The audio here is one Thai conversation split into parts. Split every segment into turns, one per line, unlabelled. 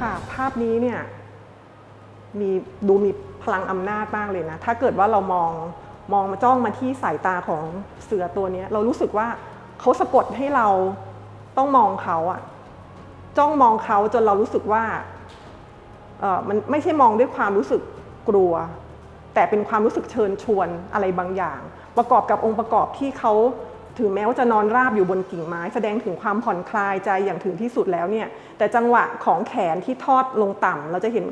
ค่ะ ภาพนี้เนี่ยมีดูมีพลังอำนาจมากเลยนะ ถ้าเกิดว่าเรามองมองมาจ้องมาที่สายตาของเสือตัวนี้เรารู้สึกว่าเขาสะกดให้เราต้องมองเขาอะจ้องมองเขาจนเรารู้สึกว่าเออมันไม่ใช่มองด้วยความรู้สึกกลัว แต่เป็นความรู้สึกเชิญชวนอะไรบางอย่าง ประกอบกับองค์ประกอบที่เขา ถึงแม้ว่าจะนอนราบอยู่บนกิ่งไม้ แสดงถึงความผ่อนคลายใจอย่างถึงที่สุดแล้วเนี่ยแต่จังหวะของแขนที่ทอดลงต่ำเราจะเห็น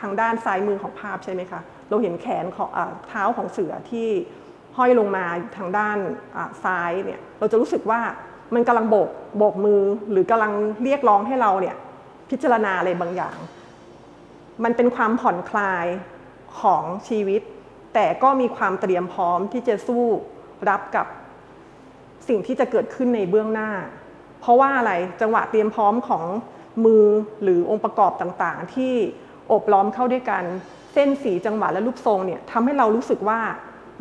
ทางด้านซ้ายมือของภาพใช่ไหมคะเราเห็นแขนของเท้าของเสือที่ห้อยลงมาทางด้านซ้ายเนี่ยเราจะรู้สึกว่ามันกำลังโบกโบกมือหรือกำลังเรียกร้องให้เราเนี่ยพิจารณาอะไรบางอย่าง มันเป็นความผ่อนคลายของชีวิต แต่ก็มีความเตรียมพร้อมที่จะสู้รับกับ สิ่งที่จะเกิดขึ้นในเบื้องหน้า เพราะว่าอะไรจังหวะเตรียมพร้อมของมือหรือองค์ประกอบต่างๆ ที่อบล้อมเข้าด้วยกัน เส้นสีจังหวะและรูปทรงเนี่ยทำให้เรารู้สึกว่า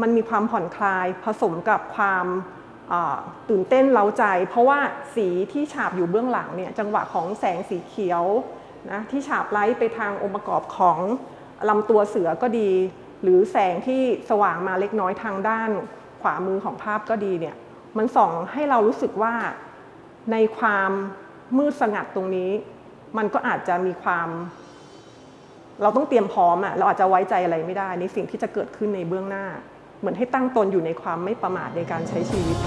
มันมีความผ่อนคลายผสมกับความตื่นเต้นเล้าใจ เพราะว่าสีที่ฉาบอยู่เบื้องหลังเนี่ยจังหวะของแสงสีเขียวนะที่ฉาบไล่ไปทางองค์ประกอบของลำตัวเสือก็ดี หรือแสงที่สว่างมาเล็กน้อยทางด้านขวามือของภาพก็ดีเนี่ย มันส่องให้เรารู้สึกว่าในความมืดสงัดตรงนี้ มันก็อาจจะมีความ เราต้องเตรียมพร้อมอะเราอาจจะไว้ใจอะไรไม่ได้ในสิ่งที่จะเกิดขึ้นในเบื้องหน้า เหมือนให้ตั้งตนอยู่ในความไม่ประมาทในการใช้ชีวิต